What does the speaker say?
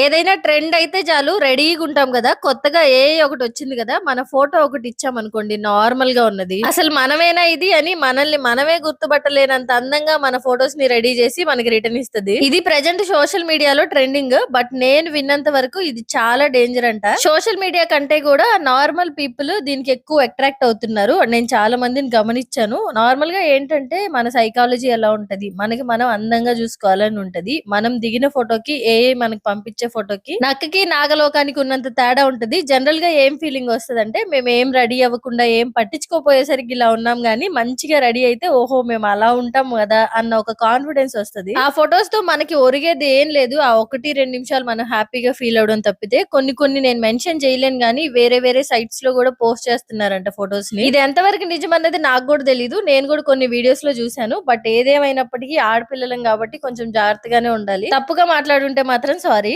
ఏదైనా ట్రెండ్ అయితే చాలు రెడీగా ఉంటాం కదా. కొత్తగా ఏ ఒకటి వచ్చింది కదా మన ఫోటో ఒకటి ఇచ్చామనుకోండి నార్మల్గా ఉన్నది. అసలు మనమేనా ఇది అని మనల్ని మనమే గుర్తుపట్టలేనంత అందంగా మన ఫొటోస్ని రెడీ చేసి మనకి రిటర్న్ ఇస్తుంది. ఇది ప్రజెంట్ సోషల్ మీడియాలో ట్రెండింగ్ బట్ నేను విన్నంత వరకు ఇది చాలా డేంజర్ అంట. సోషల్ మీడియా కంటే కూడా నార్మల్ పీపుల్ దీనికి ఎక్కువ అట్రాక్ట్ అవుతున్నారు. నేను చాలా మందిని గమనించాను. నార్మల్గా ఏంటంటే మన సైకాలజీ ఎలా ఉంటది? మనకి మనం అందంగా చూసుకోవాలని ఉంటది. మనం దిగిన ఫోటోకి ఏ మనకి పంపించే ఫోటోకి. నక్కకి నాగలోకానికి ఉన్నంత తేడా ఉంటది. జనరల్గా ఏం ఫీలింగ్ వస్తుంది అంటే మేము ఏం రెడీ అవ్వకుండా ఏం పట్టించుకోపోయేసరికి ఇలా ఉన్నాం గానీ మంచిగా రెడీ అయితే ఓహో మేము అలా ఉంటాం కదా అన్న ఒక కాన్ఫిడెన్స్ వస్తది. ఆ ఫొటోస్తో మనకి ఒరిగేది ఏం లేదు. ఆ ఒకటి రెండు నిమిషాలు మనం హ్యాపీగా ఫీల్ అవడం తప్పితే కొన్ని కొన్ని నేను మెన్షన్ చేయలేను గానీ వేరే వేరే సైట్స్లో కూడా పోస్ట్ చేస్తున్నారంట ఫొటోస్ని. ఇది ఎంతవరకు నిజం అన్నది నాకు కూడా తెలీదు. నేను కూడా కొన్ని వీడియోస్లో చూశాను. బట్ ఏదేమైనప్పటికీ ఆడపిల్లలం కాబట్టి కొంచెం జాగ్రత్తగానే ఉండాలి. తప్పుగా మాట్లాడుంటే మాత్రం సారీ